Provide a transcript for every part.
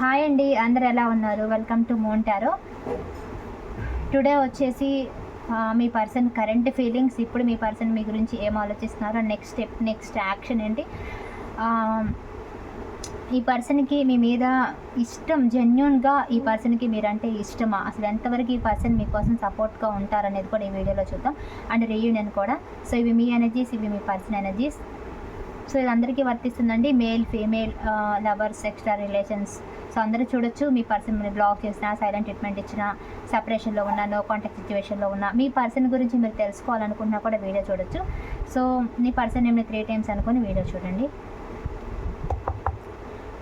Hi అండి అందరు ఎలా ఉన్నారు? వెల్కమ్ టు మోంటారో టుడే వచ్చేసి మీ పర్సన్ కరెంట్ ఫీలింగ్స్ ఇప్పుడు మీ పర్సన్ మీ గురించి ఏం ఆలోచిస్తున్నారో నెక్స్ట్ స్టెప్ నెక్స్ట్ యాక్షన్ ఏంటి? ఈ పర్సన్కి మీ మీద ఇష్టం జెన్యున్గా ఈ పర్సన్కి మీరంటే ఇష్టమా? అసలు ఎంతవరకు ఈ పర్సన్ మీకోసం సపోర్ట్గా ఉంటారనేది కూడా ఈ వీడియోలో చూద్దాం. అండ్ రీయూనియన్ కూడా. సో ఇవి మీ ఎనర్జీస్ ఇవి మీ పర్సన్ ఎనర్జీస్ సో ఇది అందరికీ వర్తిస్తుందండి. Male female lovers extra relations so అందరూ చూడొచ్చు మీ పర్సన్ మీరు బ్లాక్ చేసినా సైలెంట్ ట్రీట్మెంట్ ఇచ్చినా సపరేషన్లో ఉన్నా నో కాంటాక్ట్ సిచ్యువేషన్లో ఉన్నా మీ పర్సన్ గురించి మీరు తెలుసుకోవాలనుకున్నా కూడా వీడియో చూడొచ్చు. సో మీ పర్సన్ ఏమైనా త్రీ టైమ్స్ అనుకుని వీడియో చూడండి.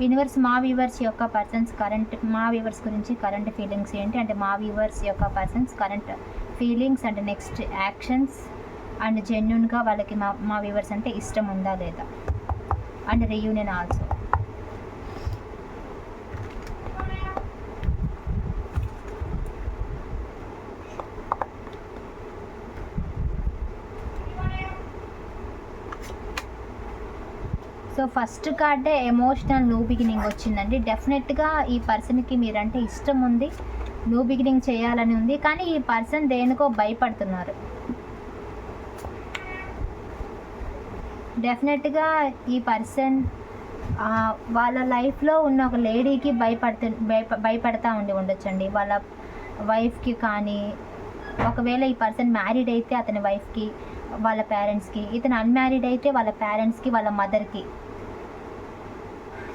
యూనివర్స్ మా వ్యూవర్స్ యొక్క పర్సన్స్ కరెంట్ మా వ్యూవర్స్ గురించి కరెంట్ ఫీలింగ్స్ ఏంటి? అంటే మా వ్యూవర్స్ యొక్క persons current feelings and next actions and జెన్యున్గా వాళ్ళకి మా మా వ్యూవర్స్ అంటే ఇష్టం ఉందా లేదా? And reunion also so first కార్డే emotional new beginning వచ్చిందండి. డెఫినెట్గా ఈ పర్సన్కి మీరంటే ఇష్టం ఉంది. న్యూ బిగినింగ్ చేయాలని ఉంది. కానీ ఈ పర్సన్ దేనికో భయపడుతున్నారు. డెఫినెట్గా ఈ పర్సన్ వాళ్ళ లైఫ్లో ఉన్న ఒక లేడీకి భయపడుతు భయప భయపడతా ఉండి ఉండొచ్చండి. వాళ్ళ వైఫ్కి కానీ ఒకవేళ ఈ పర్సన్ మ్యారీడ్ అయితే అతని వైఫ్కి వాళ్ళ పేరెంట్స్కి ఇతను అన్మ్యారీడ్ అయితే వాళ్ళ పేరెంట్స్కి వాళ్ళ మదర్కి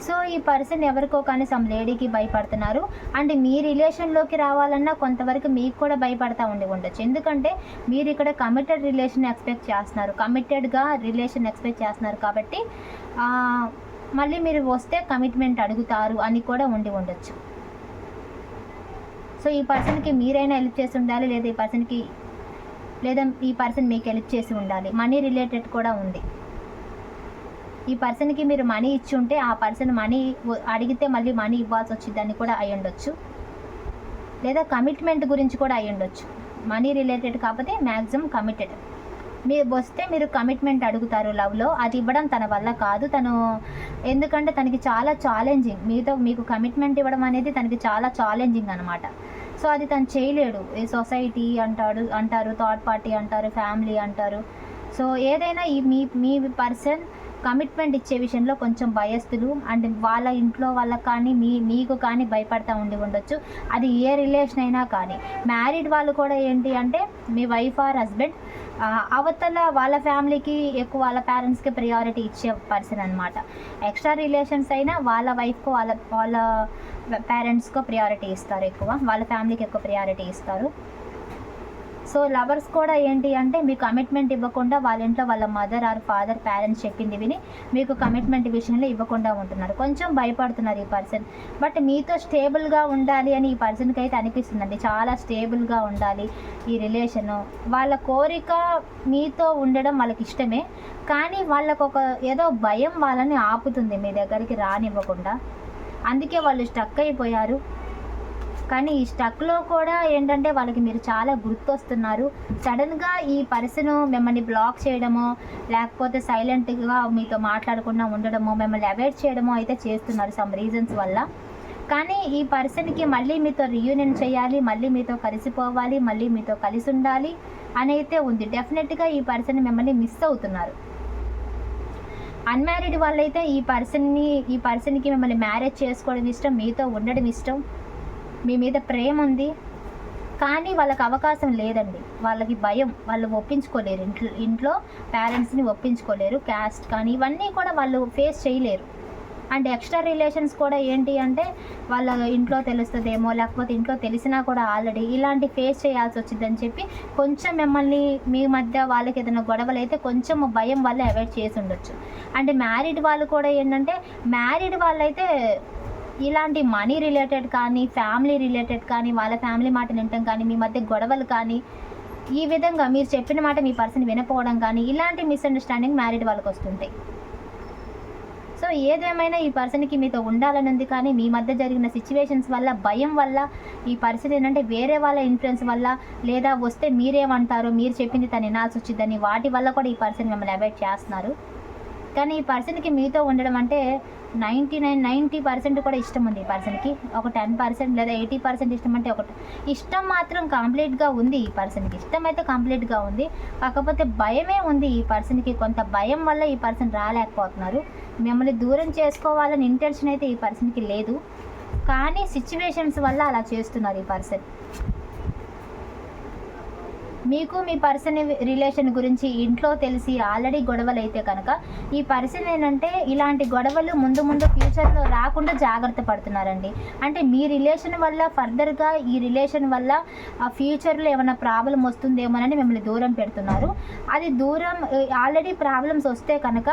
సో ఈ పర్సన్ ఎవరికో కానీ సమ్ లేడీకి భయపడుతున్నారు. అండ్ మీ రిలేషన్లోకి రావాలన్నా కొంతవరకు మీకు కూడా భయపడతా ఉండి ఉండొచ్చు ఎందుకంటే మీరు ఇక్కడ కమిటెడ్ రిలేషన్ ఎక్స్పెక్ట్ చేస్తున్నారు. కమిటెడ్గా రిలేషన్ ఎక్స్పెక్ట్ చేస్తున్నారు కాబట్టి మళ్ళీ మీరు వస్తే కమిట్మెంట్ అడుగుతారు అని కూడా ఉండి ఉండొచ్చు సో ఈ పర్సన్కి మీరైనా హెల్ప్ చేసి ఉండాలి లేదా ఈ పర్సన్కి లేదా ఈ పర్సన్ మీకు హెల్ప్ చేసి ఉండాలి. మనీ రిలేటెడ్ కూడా ఉంది. ఈ పర్సన్కి మీరు మనీ ఇచ్చి ఉంటే ఆ పర్సన్ మనీ అడిగితే మళ్ళీ మనీ ఇవ్వాల్సి వచ్చిందని కూడా అయి ఉండొచ్చు లేదా కమిట్మెంట్ గురించి కూడా అయి ఉండొచ్చు మనీ రిలేటెడ్ కాకపోతే మ్యాక్సిమం కమిటెడ్. మీరు వస్తే మీరు కమిట్మెంట్ అడుగుతారు లవ్లో అది ఇవ్వడం తన వల్ల కాదు. తను ఎందుకంటే తనకి చాలా ఛాలెంజింగ్. మీతో మీకు కమిట్మెంట్ ఇవ్వడం అనేది తనకి చాలా ఛాలెంజింగ్ అనమాట సో అది తను చేయలేడు. ఈ సొసైటీ అంటాడు అంటారు థర్డ్ పార్టీ అంటారు ఫ్యామిలీ అంటారు. సో ఏదైనా ఈ మీ మీ పర్సన్ కమిట్మెంట్ ఇచ్చే విషయంలో కొంచెం భయస్తులు అండ్ వాళ్ళ ఇంట్లో వాళ్ళకి కానీ మీ మీకు కానీ భయపడతా ఉండి ఉండొచ్చు. అది ఏ రిలేషన్ అయినా కానీ. మ్యారీడ్ వాళ్ళు కూడా ఏంటి అంటే మీ వైఫ్ ఆర్ హస్బెండ్ అవతల వాళ్ళ ఫ్యామిలీకి ఎక్కువ వాళ్ళ పేరెంట్స్కి ప్రియారిటీ ఇచ్చే పర్సన్ అనమాట ఎక్స్ట్రా రిలేషన్స్ అయినా వాళ్ళ వైఫ్కు వాళ్ళ వాళ్ళ పేరెంట్స్కో ప్రియారిటీ ఇస్తారు ఎక్కువ. వాళ్ళ ఫ్యామిలీకి ఎక్కువ ప్రియారిటీ ఇస్తారు. సో లవర్స్ కూడా ఏంటి అంటే మీకు కమిట్మెంట్ ఇవ్వకుండా వాళ్ళ ఇంట్లో వాళ్ళ మదర్ ఆర్ ఫాదర్ పేరెంట్స్ చెప్పింది విని మీకు కమిట్మెంట్ విషయంలో ఇవ్వకుండా ఉంటున్నారు. కొంచెం భయపడుతున్నారు ఈ పర్సన్ బట్ మీతో స్టేబుల్గా ఉండాలి అని ఈ పర్సన్కి అయితే అనిపిస్తుందండి. చాలా స్టేబుల్గా ఉండాలి ఈ రిలేషను వాళ్ళ కోరిక మీతో ఉండడం వాళ్ళకి ఇష్టమే. కానీ వాళ్ళకు ఒక ఏదో భయం వాళ్ళని ఆపుతుంది మీ దగ్గరికి రానివ్వకుండా. అందుకే వాళ్ళు స్టక్ అయిపోయారు. కానీ ఈ స్టక్లో కూడా ఏంటంటే వాళ్ళకి మీరు చాలా గుర్తొస్తున్నారు. సడన్గా ఈ పర్సన్ మిమ్మల్ని బ్లాక్ చేయడమో లేకపోతే సైలెంట్గా మీతో మాట్లాడకుండా ఉండడమో మిమ్మల్ని అవాయిడ్ చేయడమో అయితే చేస్తున్నారు సమ్ రీజన్స్ వల్ల. కానీ ఈ పర్సన్కి మళ్ళీ మీతో రీయూనియన్ చేయాలి మళ్ళీ మీతో కలిసిపోవాలి మళ్ళీ మీతో కలిసి ఉండాలి అని అయితే ఉంది. డెఫినెట్గా ఈ పర్సన్ మిమ్మల్ని మిస్ అవుతున్నారు. అన్మ్యారీడ్ వాళ్ళైతే ఈ పర్సన్ని ఈ పర్సన్కి మిమ్మల్ని మ్యారేజ్ చేసుకోవడం ఇష్టం మీతో ఉండడం ఇష్టం. మీ మీద ప్రేమ ఉంది. కానీ వాళ్ళకి అవకాశం లేదండి. వాళ్ళకి భయం. వాళ్ళు ఒప్పించుకోలేరు. ఇంట్లో ఇంట్లో పేరెంట్స్ని ఒప్పించుకోలేరు. క్యాస్ట్ కానీ ఇవన్నీ కూడా వాళ్ళు ఫేస్ చేయలేరు. అండ్ ఎక్స్ట్రా రిలేషన్స్ కూడా ఏంటి అంటే వాళ్ళ ఇంట్లో తెలుస్తుందేమో లేకపోతే ఇంట్లో తెలిసినా కూడా ఆల్రెడీ ఇలాంటి ఫేస్ చేయాల్సి వచ్చిందని చెప్పి కొంచెం మిమ్మల్ని మీ మధ్య వాళ్ళకి ఏదైనా గొడవలు అయితే కొంచెం భయం వల్ల అవాయిడ్ చేసి ఉండొచ్చు. అండ్ మ్యారీడ్ వాళ్ళు కూడా ఏంటంటే మ్యారీడ్ వాళ్ళైతే ఇలాంటి మనీ రిలేటెడ్ కానీ ఫ్యామిలీ రిలేటెడ్ కానీ వాళ్ళ ఫ్యామిలీ మాట వినటం కానీ మీ మధ్య గొడవలు కానీ ఈ విధంగా మీరు చెప్పిన మాట మీ పర్సన్ వినపోవడం కానీ ఇలాంటి మిస్అండర్స్టాండింగ్ మ్యారీడ్ వాళ్ళకి వస్తుంటాయి. సో ఏదేమైనా ఈ పర్సన్కి మీతో ఉండాలని ఉంది కానీ మీ మధ్య జరిగిన సిచ్యువేషన్స్ వల్ల భయం వల్ల ఈ పర్సన్ ఏంటంటే వేరే వాళ్ళ ఇన్ఫ్లుయెన్స్ వల్ల లేదా వస్తే మీరేమంటారో మీరు చెప్పింది తను వినాల్సి వచ్చిందని వాటి వల్ల కూడా ఈ పర్సన్ మిమ్మల్ని అవాయిడ్ చేస్తున్నారు. కానీ ఈ పర్సన్కి మీతో ఉండడం అంటే నైంటీ నైన్ నైంటీ పర్సెంట్ కూడా ఇష్టం ఉంది ఈ పర్సన్కి. ఒక టెన్ పర్సెంట్ లేదా ఎయిటీ పర్సెంట్ ఇష్టం అంటే ఒకటి. ఇష్టం మాత్రం కంప్లీట్గా ఉంది ఈ పర్సన్కి. ఇష్టం అయితే కంప్లీట్గా ఉంది. కాకపోతే భయమే ఉంది ఈ పర్సన్కి. కొంత భయం వల్ల ఈ పర్సన్ రాలేకపోతున్నారు. మిమ్మల్ని దూరం చేసుకోవాలని ఇంటెన్షన్ అయితే ఈ పర్సన్కి లేదు. కానీ సిచ్యువేషన్స్ వల్ల అలా చేస్తున్నారు ఈ పర్సన్. మీకు మీ పర్సన్ రిలేషన్ గురించి ఇంట్లో తెలిసి ఆల్రెడీ గొడవలు అయితే కనుక ఈ పర్సన్ ఏంటంటే ఇలాంటి గొడవలు ముందు ముందు ఫ్యూచర్లో రాకుండా జాగ్రత్త పడుతున్నారండి. అంటే మీ రిలేషన్ వల్ల ఫర్దర్గా ఈ రిలేషన్ వల్ల ఆ ఫ్యూచర్లో ఏమైనా ప్రాబ్లం వస్తుందేమోనని మిమ్మల్ని దూరం పెడుతున్నారు. అది దూరం ఆల్రెడీ ప్రాబ్లమ్స్ వస్తే కనుక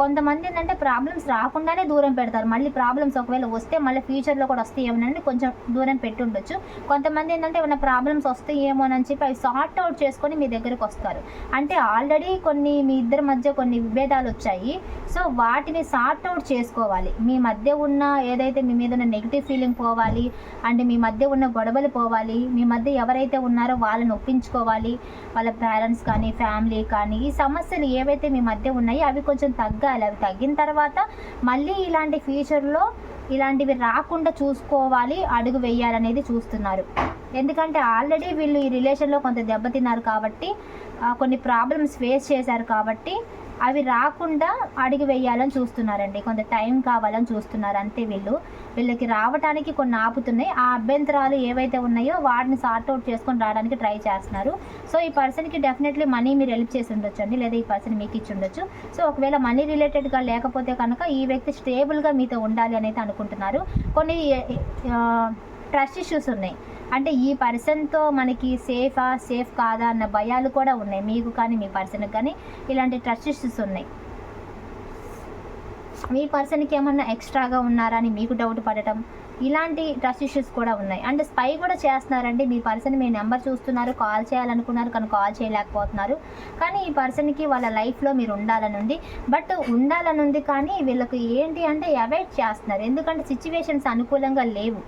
కొంతమంది ఏంటంటే ప్రాబ్లమ్స్ రాకుండానే దూరం పెడతారు. మళ్ళీ ప్రాబ్లమ్స్ ఒకవేళ వస్తే మళ్ళీ ఫ్యూచర్లో కూడా వస్తే ఏమోనని కొంచెం దూరం పెట్టి ఉండొచ్చు కొంతమంది ఏంటంటే ఏమైనా ప్రాబ్లమ్స్ వస్తే ఏమోనని చెప్పి అవి సార్ట్ అవుట్ అవుట్ చేసుకొని మీ దగ్గరకు వస్తారు. అంటే ఆల్రెడీ కొన్ని మీ ఇద్దరి మధ్య కొన్ని విభేదాలు వచ్చాయి. సో వాటిని సార్ట్ అవుట్ చేసుకోవాలి. మీ మధ్య ఉన్న ఏదైతే మీ మీద ఉన్న నెగిటివ్ ఫీలింగ్ పోవాలి అండ్ మీ మధ్య ఉన్న గొడవలు పోవాలి మీ మధ్య ఎవరైతే ఉన్నారో వాళ్ళని ఒప్పించుకోవాలి వాళ్ళ పేరెంట్స్ కానీ ఫ్యామిలీ కానీ ఈ సమస్యలు ఏవైతే మీ మధ్య ఉన్నాయో అవి కొంచెం తగ్గాలి. అవి తగ్గిన తర్వాత మళ్ళీ ఇలాంటి ఫ్యూచర్లో ఇలాంటివి రాకుండా చూసుకోవాలి అడుగు వేయాలనేది చూస్తున్నారు. ఎందుకంటే ఆల్రెడీ వీళ్ళు ఈ రిలేషన్లో కొంత దెబ్బతిన్నారు కాబట్టి కొన్ని ప్రాబ్లమ్స్ ఫేస్ చేశారు కాబట్టి అవి రాకుండా అడిగి వేయాలని చూస్తున్నారండి. కొంత టైం కావాలని చూస్తున్నారు అంతే వీళ్ళు. వీళ్ళకి రావడానికి కొన్ని ఆపుతున్నాయి. ఆ అభ్యంతరాలు ఏవైతే ఉన్నాయో వాటిని సార్ట్ అవుట్ చేసుకొని రావడానికి ట్రై చేస్తున్నారు. సో ఈ పర్సన్కి డెఫినెట్లీ మనీ మీరు హెల్ప్ చేసి ఉండొచ్చు అండి లేదా ఈ పర్సన్ మీకు ఇచ్చి ఉండొచ్చు. సో ఒకవేళ మనీ రిలేటెడ్గా లేకపోతే కనుక ఈ వ్యక్తి స్టేబుల్గా మీతో ఉండాలి అని అయితే అనుకుంటున్నారు. కొన్ని ట్రస్ట్ ఇష్యూస్ ఉన్నాయి. అంటే ఈ పర్సన్తో మనకి సేఫా సేఫ్ కాదా అన్న భయాలు కూడా ఉన్నాయి. మీకు కానీ మీ పర్సన్కి కానీ ఇలాంటి ట్రస్ట్ ఇష్యూస్ ఉన్నాయి. మీ పర్సన్కి ఏమన్నా ఎక్స్ట్రాగా ఉన్నారా అని మీకు డౌట్ పడటం? ఇలాంటి ట్రస్ట్ ఇష్యూస్ కూడా ఉన్నాయి. అండ్ స్పై కూడా చేస్తున్నారండి. మీ పర్సన్ మీ నెంబర్ చూస్తున్నారు కాల్ చేయాలనుకున్నారు కానీ కాల్ చేయలేకపోతున్నారు. కానీ ఈ పర్సన్కి వాళ్ళ లైఫ్లో మీరు ఉండాలని ఉంది బట్ ఉండాలని ఉంది కానీ వీళ్ళకి ఏంటి అంటే అవాయిడ్ చేస్తున్నారు. ఎందుకంటే సిచ్యువేషన్స్ అనుకూలంగా లేవు.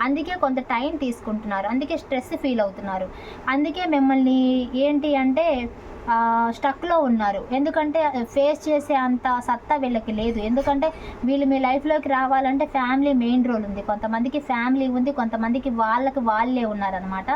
అందుకే కొంత టైం తీసుకుంటున్నారు. అందుకే స్ట్రెస్ ఫీల్ అవుతున్నారు. అందుకే మిమ్మల్ని ఏంటి అంటే స్టక్లో ఉన్నారు. ఎందుకంటే ఫేస్ చేసే అంత సత్తా వీళ్ళకి లేదు. ఎందుకంటే వీళ్ళు మీ లైఫ్లోకి రావాలంటే ఫ్యామిలీ మెయిన్ రోల్ ఉంది. కొంతమందికి ఫ్యామిలీ ఉంది కొంతమందికి వాళ్ళకి వాళ్ళే ఉన్నారనమాట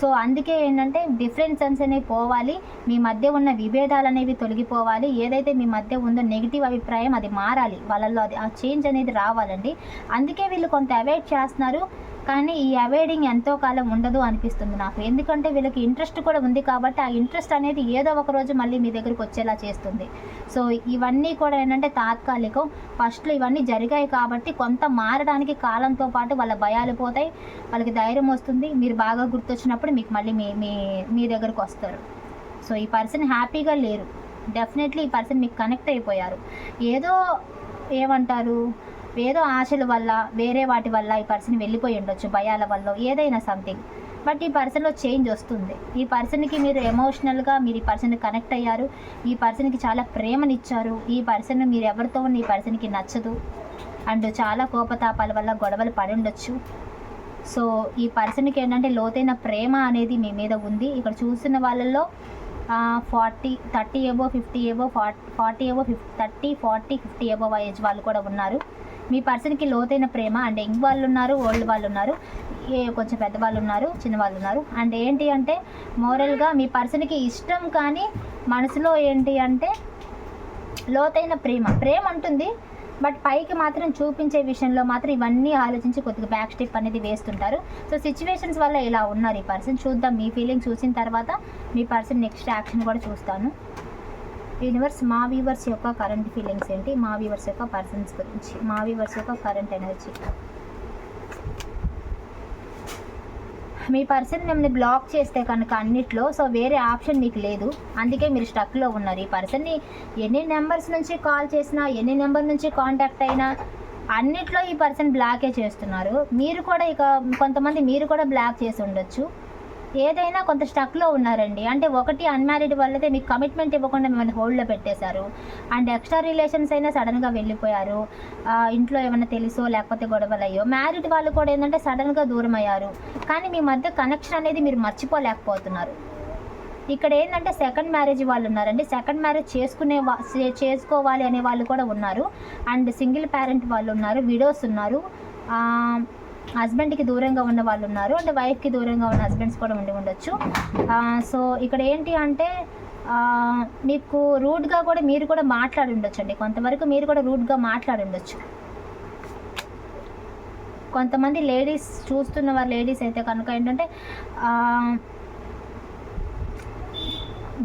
సో అందుకే ఏంటంటే డిఫరెన్సెన్స్ అనేవి పోవాలి. మీ మధ్య ఉన్న విభేదాలు అనేవి తొలగిపోవాలి. ఏదైతే మీ మధ్య ఉందో నెగిటివ్ అభిప్రాయం అది మారాలి. వాళ్ళల్లో అది ఆ చేంజ్ అనేది రావాలండి. అందుకే వీళ్ళు కొంత అవాయిడ్ చేస్తున్నారు. కానీ ఈ అవాయిడింగ్ ఎంతో కాలం ఉండదు అనిపిస్తుంది నాకు. ఎందుకంటే వీళ్ళకి ఇంట్రెస్ట్ కూడా ఉంది కాబట్టి ఆ ఇంట్రెస్ట్ అనేది ఏదో ఒక రోజు మళ్ళీ మీ దగ్గరికి వచ్చేలా చేస్తుంది. సో ఇవన్నీ కూడా ఏంటంటే తాత్కాలికం. ఫస్ట్లో ఇవన్నీ జరిగాయి కాబట్టి కొంత మారడానికి కాలంతో పాటు వాళ్ళ భయాలు పోతాయి. వాళ్ళకి ధైర్యం వస్తుంది. మీరు బాగా గుర్తొచ్చినప్పుడు మీకు మళ్ళీ మీ మీ మీ దగ్గరకు వస్తారు. సో ఈ పర్సన్ హ్యాపీగా లేరు. డెఫినెట్లీ ఈ పర్సన్ మీకు కనెక్ట్ అయిపోయారు. ఏదో ఏమంటారు? ఏదో ఆశల వల్ల వేరే వాటి వల్ల ఈ పర్సన్ వెళ్ళిపోయి ఉండొచ్చు భయాల వల్ల ఏదైనా సంథింగ్ బట్ ఈ పర్సన్లో చేంజ్ వస్తుంది. ఈ పర్సన్కి మీరు ఎమోషనల్గా మీరు ఈ పర్సన్ కనెక్ట్ అయ్యారు. ఈ పర్సన్కి చాలా ప్రేమనిచ్చారు. ఈ పర్సన్ మీరు ఎవరితో ఉన్న ఈ పర్సన్కి నచ్చదు. అండ్ చాలా కోపతాపాల వల్ల గొడవలు పడి ఉండొచ్చు. సో ఈ పర్సన్కి ఏంటంటే లోతైన ప్రేమ అనేది మీ మీద ఉంది. ఇక్కడ చూస్తున్న వాళ్ళల్లో forty thirty above fifty above forty above fifty thirty forty fifty above age వాళ్ళు కూడా ఉన్నారు. మీ పర్సన్కి లోతైన ప్రేమ అండ్ యంగ్ వాళ్ళు ఉన్నారు ఓల్డ్ వాళ్ళు ఉన్నారు ఏ కొంచెం పెద్దవాళ్ళు ఉన్నారు చిన్న వాళ్ళు ఉన్నారు అండ్ ఏంటి అంటే మోరల్గా మీ పర్సన్కి ఇష్టం కానీ మనసులో ఏంటి అంటే లోతైన ప్రేమ. ప్రేమ ఉంటుంది బట్ పైకి మాత్రం చూపించే విషయంలో మాత్రం ఇవన్నీ ఆలోచించి కొద్దిగా బ్యాక్ స్టెప్ అనేది వేస్తుంటారు. సో సిచ్యువేషన్స్ వల్ల ఇలా ఉన్నారు ఈ పర్సన్. చూద్దాం మీ ఫీలింగ్ చూసిన తర్వాత మీ పర్సన్ నెక్స్ట్ యాక్షన్ కూడా చూస్తాను. యూనివర్స్ మా వ్యూవర్స్ యొక్క కరెంట్ ఫీలింగ్స్ ఏంటి? మా వ్యూవర్స్ యొక్క పర్సన్స్ గురించి మా వ్యూవర్స్ యొక్క కరెంట్ ఎనర్జీ. మీ పర్సన్ మిమ్మల్ని బ్లాక్ చేస్తే కనుక అన్నిట్లో సో వేరే ఆప్షన్ మీకు లేదు. అందుకే మీరు స్టక్లో ఉన్నారు. ఈ పర్సన్ని ఎన్ని నెంబర్స్ నుంచి కాల్ చేసినా ఎన్ని నెంబర్ నుంచి కాంటాక్ట్ అయినా అన్నిట్లో ఈ పర్సన్ బ్లాకే చేస్తున్నారు. మీరు కూడా ఇక కొంతమంది మీరు కూడా బ్లాక్ చేసి ఉండొచ్చు. ఏదైనా కొంత స్టక్లో ఉన్నారండి. అంటే ఒకటి అన్మ్యారీడ్ వాళ్ళైతే మీకు కమిట్మెంట్ ఇవ్వకుండా మిమ్మల్ని హోల్డ్లో పెట్టేశారు. అండ్ ఎక్స్ట్రా రిలేషన్స్ అయినా సడన్గా వెళ్ళిపోయారు. ఇంట్లో ఏమైనా తెలుసో లేకపోతే గొడవలు అయ్యో మ్యారీడ్ వాళ్ళు కూడా ఏంటంటే సడన్గా దూరం అయ్యారు. కానీ మీ మధ్య కనెక్షన్ అనేది మీరు మర్చిపోలేకపోతున్నారు. ఇక్కడ ఏంటంటే సెకండ్ మ్యారేజ్ వాళ్ళు ఉన్నారండి. సెకండ్ మ్యారేజ్ చేసుకునే వా- చేసుకోవాలి అనే వాళ్ళు కూడా ఉన్నారు. అండ్ సింగిల్ పేరెంట్ వాళ్ళు ఉన్నారు. విడోస్ ఉన్నారు. హస్బెండ్కి దూరంగా ఉన్న వాళ్ళు ఉన్నారు అంటే వైఫ్కి దూరంగా ఉన్న హస్బెండ్స్ కూడా ఉండి ఉండొచ్చు. సో ఇక్కడ ఏంటి అంటే మీకు రూడ్గా కూడా మీరు కూడా మాట్లాడి ఉండొచ్చు అండి కొంతవరకు మీరు కూడా రూడ్గా మాట్లాడి ఉండొచ్చు. కొంతమంది లేడీస్ చూస్తున్న వారు లేడీస్ అయితే కనుక ఏంటంటే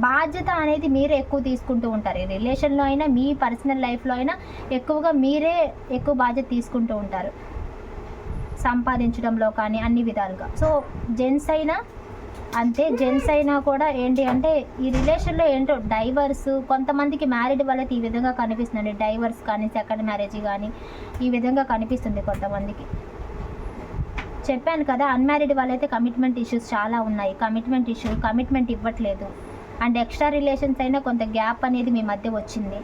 బాధ్యత అనేది మీరే ఎక్కువ తీసుకుంటూ ఉంటారు. ఈ రిలేషన్లో అయినా మీ పర్సనల్ లైఫ్లో అయినా ఎక్కువగా మీరే ఎక్కువ బాధ్యత తీసుకుంటూ ఉంటారు. సంపాదించడంలో కానీ అన్ని విధాలుగా. సో జెంట్స్ అయినా అంతే జెంట్స్ అయినా కూడా ఏంటి అంటే ఈ రిలేషన్లో ఏంటో డైవర్స్ కొంతమందికి మ్యారీడ్ వాళ్ళకి ఈ విధంగా కనిపిస్తుందండి. డైవర్స్ కానీ సెకండ్ మ్యారేజ్ కానీ ఈ విధంగా కనిపిస్తుంది కొంతమందికి. చెప్పాను కదా అన్మ్యారీడ్ వాళ్ళైతే కమిట్మెంట్ ఇష్యూస్ చాలా ఉన్నాయి. కమిట్మెంట్ ఇష్యూ కమిట్మెంట్ ఇవ్వట్లేదు. అండ్ ఎక్స్ట్రా రిలేషన్స్ అయినా కొంత గ్యాప్ అనేది మీ మధ్య వచ్చింది.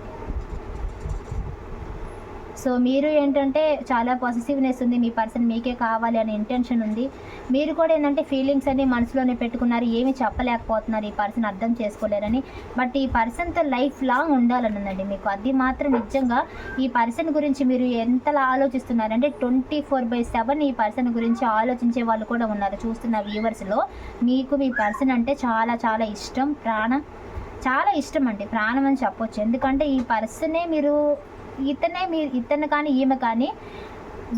సో మీరు ఏంటంటే చాలా పాజిటివ్నెస్ ఉంది మీ పర్సన్ మీకే కావాలి అనే ఇంటెన్షన్ ఉంది. మీరు కూడా ఏంటంటే ఫీలింగ్స్ అన్ని మనసులోనే పెట్టుకున్నారు ఏమి చెప్పలేకపోతున్నారు ఈ పర్సన్ అర్థం చేసుకోలేరని. బట్ ఈ పర్సన్తో లైఫ్ లాంగ్ ఉండాలని ఉందండి మీకు. అది మాత్రం నిజంగా ఈ పర్సన్ గురించి మీరు ఎంతలా ఆలోచిస్తున్నారంటే ట్వంటీ ఫోర్ బై సెవెన్ ఈ పర్సన్ గురించి ఆలోచించే వాళ్ళు కూడా ఉన్నారు. చూస్తున్న వ్యూవర్స్లో మీకు మీ పర్సన్ అంటే చాలా చాలా ఇష్టం. ప్రాణం చాలా ఇష్టం అండి. ప్రాణం అని చెప్పొచ్చు. ఎందుకంటే ఈ పర్సనే మీరు ఇతనే మీరు ఇతను కానీ ఈమె కానీ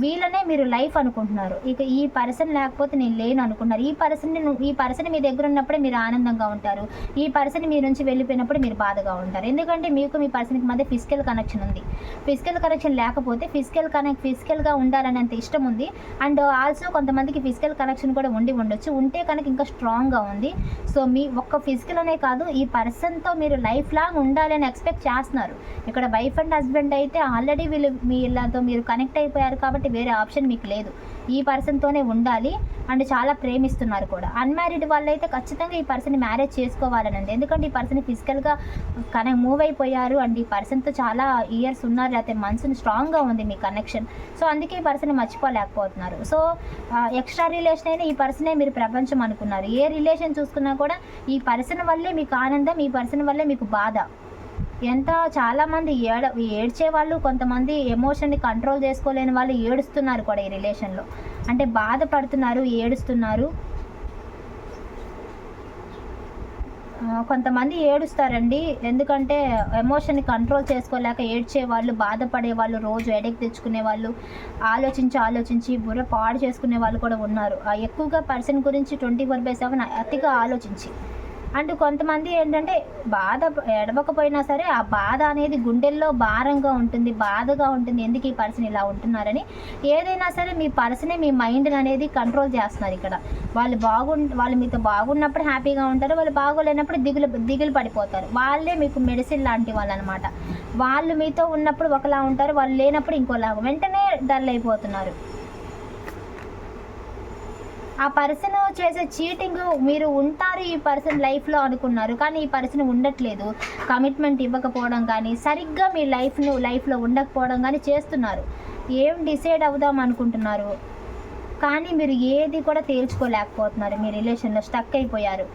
వీళ్ళనే మీరు లైఫ్ అనుకుంటున్నారు. ఇక ఈ పర్సన్ లేకపోతే నేను లేను అనుకున్నారు. ఈ పర్సన్ ఈ పర్సన్ మీ దగ్గర ఉన్నప్పుడే మీరు ఆనందంగా ఉంటారు. ఈ పర్సన్ మీ నుంచి వెళ్ళిపోయినప్పుడు మీరు బాధగా ఉంటారు. ఎందుకంటే మీకు మీ పర్సన్కి మధ్య ఫిజికల్ కనెక్షన్ ఉంది. ఫిజికల్ కనెక్షన్ లేకపోతే ఫిజికల్ కనెక్ట్ ఫిజికల్గా ఉండాలనేంత ఇష్టం ఉంది. అండ్ ఆల్సో కొంతమందికి ఫిజికల్ కనెక్షన్ కూడా ఉండి ఉండొచ్చు. ఉంటే కనుక ఇంకా స్ట్రాంగ్గా ఉంది. సో మీ ఒక్క ఫిజికల్ అనే కాదు ఈ పర్సన్తో మీరు లైఫ్ లాంగ్ ఉండాలని ఎక్స్పెక్ట్ చేస్తున్నారు. ఇక్కడ వైఫ్ అండ్ హస్బెండ్ అయితే ఆల్రెడీ వీళ్ళు వీళ్ళతో మీరు కనెక్ట్ అయిపోయారు కాబట్టి కాబట్టి వేరే ఆప్షన్ మీకు లేదు. ఈ పర్సన్తోనే ఉండాలి అండ్ చాలా ప్రేమిస్తున్నారు కూడా. అన్మ్యారీడ్ వాళ్ళైతే ఖచ్చితంగా ఈ పర్సన్ మ్యారేజ్ చేసుకోవాలని ఉంది ఎందుకంటే ఈ పర్సన్ ఫిజికల్గా కన మూవ్ అయిపోయారు అండ్ ఈ పర్సన్తో చాలా ఇయర్స్ ఉన్నారు లేకపోతే మనసుని స్ట్రాంగ్గా ఉంది మీ కనెక్షన్. సో అందుకే ఈ పర్సన్ మర్చిపోలేకపోతున్నారు. సో ఎక్స్ట్రా రిలేషన్ అయినా ఈ పర్సనే మీరు ప్రపంచం అనుకున్నారు. ఏ రిలేషన్ చూసుకున్నా కూడా ఈ పర్సన్ వల్లే మీకు ఆనందం ఈ పర్సన్ వల్లే మీకు బాధ. ఎంత చాలామంది ఏడ ఏడ్చే వాళ్ళు కొంతమంది ఎమోషన్ని కంట్రోల్ చేసుకోలేని వాళ్ళు ఏడుస్తున్నారు కూడా ఈ రిలేషన్లో అంటే బాధపడుతున్నారు ఏడుస్తున్నారు. కొంతమంది ఏడుస్తారండి. ఎందుకంటే ఎమోషన్ని కంట్రోల్ చేసుకోలేక ఏడ్చే వాళ్ళు బాధపడే వాళ్ళు రోజు ఎడెక్ తెచ్చుకునే వాళ్ళు ఆలోచించి ఆలోచించి బుర్ర పాడు చేసుకునే వాళ్ళు కూడా ఉన్నారు. ఆ ఎక్కువగా పర్సన్ గురించి ట్వంటీ ఫోర్ బై సెవెన్ అతిగా ఆలోచించి. అండ్ కొంతమంది ఏంటంటే బాధ ఎడవకపోయినా సరే ఆ బాధ అనేది గుండెల్లో భారంగా ఉంటుంది బాధగా ఉంటుంది. ఎందుకు ఈ పర్సన్ ఇలా ఉంటున్నారని? ఏదైనా సరే మీ పర్సనే మీ మైండ్ అనేది కంట్రోల్ చేస్తున్నారు ఇక్కడ. వాళ్ళు బాగు వాళ్ళు మీతో బాగున్నప్పుడు హ్యాపీగా ఉంటారు. వాళ్ళు బాగోలేనప్పుడు దిగులు దిగులు పడిపోతారు. వాళ్ళే మీకు మెడిసిన్ లాంటి వాళ్ళు అనమాట వాళ్ళు మీతో ఉన్నప్పుడు ఒకలా ఉంటారు. వాళ్ళు లేనప్పుడు ఇంకోలా. వెంటనే డల్ అయిపోతున్నారు. ఆ పర్సన్ చేసే చీటింగ్ మీరు ఉంటారు ఈ పర్సన్ లైఫ్లో అనుకున్నారు కానీ ఈ పర్సన్ ఉండట్లేదు. కమిట్మెంట్ ఇవ్వకపోవడం కానీ సరిగ్గా మీ లైఫ్ను లైఫ్లో ఉండకపోవడం కానీ చేస్తున్నారు. ఏం డిసైడ్ అవుదాం అనుకుంటున్నారు? కానీ మీరు ఏది కూడా తేల్చుకోలేకపోతున్నారు. మీ రిలేషన్లో స్టక్ అయిపోయారు.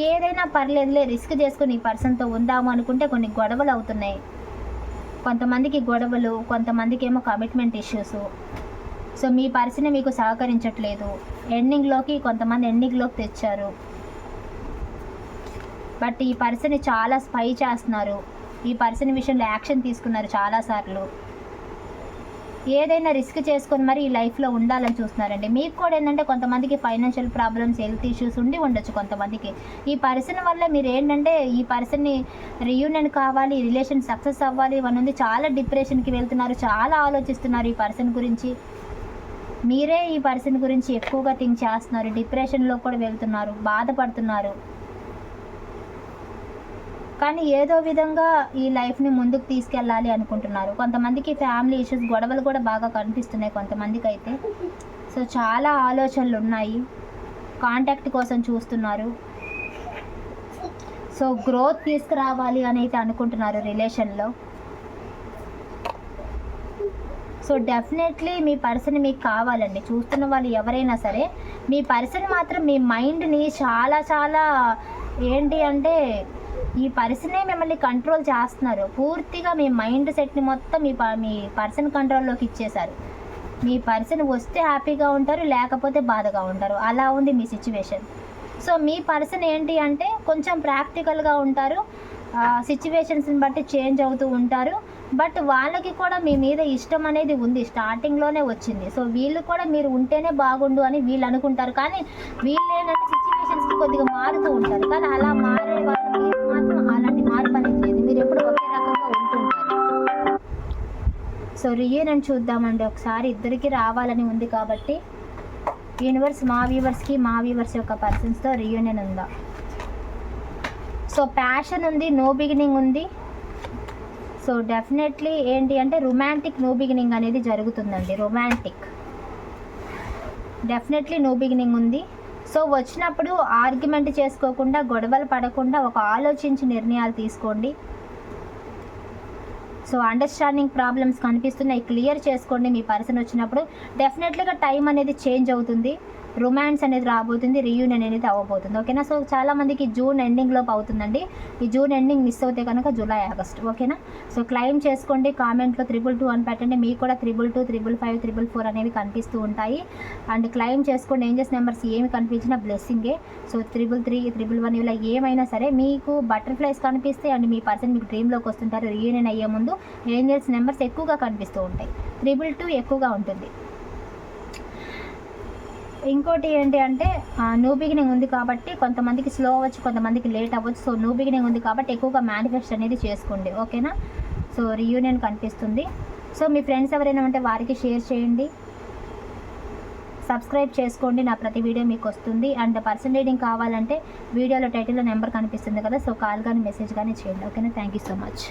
ఏదైనా పర్లేదులే రిస్క్ చేసుకుని ఈ పర్సన్తో ఉందాము అనుకుంటే కొన్ని గొడవలు అవుతున్నాయి. కొంతమందికి గొడవలు కొంతమందికి ఏమో కమిట్మెంట్ ఇష్యూస్. సో మీ పర్సన్ మీకు సహకరించట్లేదు. ఎండింగ్లోకి కొంతమంది ఎండింగ్లోకి తెచ్చారు. బట్ ఈ పర్సన్ చాలా స్పై చేస్తున్నారు. ఈ పర్సన్ విషయంలో యాక్షన్ తీసుకున్నారు చాలాసార్లు ఏదైనా రిస్క్ చేసుకొని మరి ఈ లైఫ్లో ఉండాలని చూస్తున్నారండి. మీకు కూడా ఏంటంటే కొంతమందికి ఫైనాన్షియల్ ప్రాబ్లమ్స్ హెల్త్ ఇష్యూస్ ఉండి ఉండొచ్చు కొంతమందికి. ఈ పర్సన్ వల్ల మీరు ఏంటంటే ఈ పర్సన్ని రియూనియన్ కావాలి రిలేషన్ సక్సెస్ అవ్వాలి ఇవన్నీ ఉంది. చాలా డిప్రెషన్కి వెళ్తున్నారు చాలా ఆలోచిస్తున్నారు ఈ పర్సన్ గురించి. మీరే ఈ పర్సన్ గురించి ఎక్కువగా థింక్ చేస్తున్నారు డిప్రెషన్లో కూడా వెళ్తున్నారు బాధపడుతున్నారు. కానీ ఏదో విధంగా ఈ లైఫ్ని ముందుకు తీసుకెళ్ళాలి అనుకుంటున్నారు. కొంతమందికి ఫ్యామిలీ ఇష్యూస్ గొడవలు కూడా బాగా కనిపిస్తున్నాయి కొంతమందికి అయితే సో చాలా ఆలోచనలు ఉన్నాయి. కాంటాక్ట్ కోసం చూస్తున్నారు. సో గ్రోత్ తీసుకురావాలి అని అయితే అనుకుంటున్నారు రిలేషన్లో. సో డెఫినెట్లీ మీ పర్సన్ మీకు కావాలండి. చూస్తున్న వాళ్ళు ఎవరైనా సరే మీ పర్సన్ మాత్రం మీ మైండ్ని చాలా చాలా ఏంటి అంటే ఈ పర్సనే మిమ్మల్ని కంట్రోల్ చేస్తున్నారు. పూర్తిగా మీ మైండ్ సెట్ని మొత్తం మీ ప- మీ పర్సన్ కంట్రోల్లోకి ఇచ్చేశారు. మీ పర్సన్ వస్తే హ్యాపీగా ఉంటారు లేకపోతే బాధగా ఉంటారు. అలా ఉంది మీ సిచ్యువేషన్ సో మీ పర్సన్ ఏంటి అంటే కొంచెం ప్రాక్టికల్గా ఉంటారు. సిచ్యువేషన్స్ని బట్టి చేంజ్ అవుతూ ఉంటారు. బట్ వాళ్ళకి కూడా మీ మీద ఇష్టం అనేది ఉంది. స్టార్టింగ్లోనే వచ్చింది. సో వీళ్ళు కూడా మీరు ఉంటేనే బాగుండు అని వీళ్ళు అనుకుంటారు. కానీ వీళ్ళు ఏంటంటే సిచ్యువేషన్స్కి కొద్దిగా మారుతూ ఉంటారు. కానీ అలా మారే వాళ్ళు మాత్రం అలాంటి మార్పు అనేది లేదు. మీరు ఎప్పుడు ఒకే రకంగా ఉంటుంటారు. సో రీయూనియన్ చూద్దామండి. ఒకసారి ఇద్దరికి రావాలని ఉంది కాబట్టి యూనివర్స్ మా వ్యూవర్స్కి మా వ్యూవర్స్ యొక్క పర్సన్స్తో రియూనియన్ ఉందా? సో ప్యాషన్ ఉంది నో బిగినింగ్ ఉంది. సో డెఫినెట్లీ ఏంటి అంటే రొమాంటిక్ నో బిగినింగ్ అనేది జరుగుతుందండి రొమాంటిక్. డెఫినెట్లీ నో బిగినింగ్ ఉంది. సో వచ్చినప్పుడు ఆర్గ్యుమెంట్ చేసుకోకుండా గొడవలు పడకుండా ఒక ఆలోచించి నిర్ణయాలు తీసుకోండి. సో అండర్స్టాండింగ్ ప్రాబ్లమ్స్ కనిపిస్తున్నాయి క్లియర్ చేసుకోండి మీ పర్సన్ వచ్చినప్పుడు. డెఫినెట్లీగా టైం అనేది చేంజ్ అవుతుంది. రొమాన్స్ అనేది రాబోతుంది రీయూనియన్ అనేది అవ్వబోతుంది. ఓకేనా? సో చాలా మందికి జూన్ ఎండింగ్ లోపు అవుతుందండి. ఈ జూన్ ఎండింగ్ మిస్ అవుతే కనుక జూలై ఆగస్ట్. ఓకేనా? సో క్లెయిమ్ చేసుకోండి కామెంట్లో త్రిబుల్ టూ అని పెట్టండి. మీకు కూడా triple two triple five triple four అనేవి కనిపిస్తూ ఉంటాయి. అండ్ క్లైమ్ చేసుకోండి ఏంజెస్ నెంబర్స్ ఏమి కనిపించినా బ్లెస్సింగే so triple three triple one ఇలా ఏమైనా సరే మీకు బటర్ఫ్లైస్ కనిపిస్తే అండ్ మీ పర్సన్ మీకు డ్రీమ్లోకి వస్తుంటారు రీయూనియన్ అయ్యే ముందు ఏంజల్స్ నెంబర్స్ ఎక్కువగా కనిపిస్తూ ఉంటాయి. త్రిబుల్ టూ ఎక్కువగా ఉంటుంది. ఇంకోటి ఏంటి అంటే న్యూ బిగినింగ్ ఉంది కాబట్టి కొంతమందికి స్లో అవ్వచ్చు కొంతమందికి లేట్ అవ్వచ్చు. సో న్యూ బిగినింగ్ ఉంది కాబట్టి ఎక్కువగా మేనిఫెస్ట్ అనేది చేసుకోండి. ఓకేనా సో రీయూనియన్ కనిపిస్తుంది. సో మీ ఫ్రెండ్స్ ఎవరైనా ఉంటే వారికి షేర్ చేయండి. సబ్స్క్రైబ్ చేసుకోండి. నా ప్రతి వీడియో మీకు వస్తుంది. అండ్ పర్సన్ రీడింగ్ కావాలంటే వీడియోలో టైటిల్లో నెంబర్ కనిపిస్తుంది కదా సో కాల్ కానీ మెసేజ్ కానీ చేయండి. ఓకేనా థ్యాంక్ యూ సో మచ్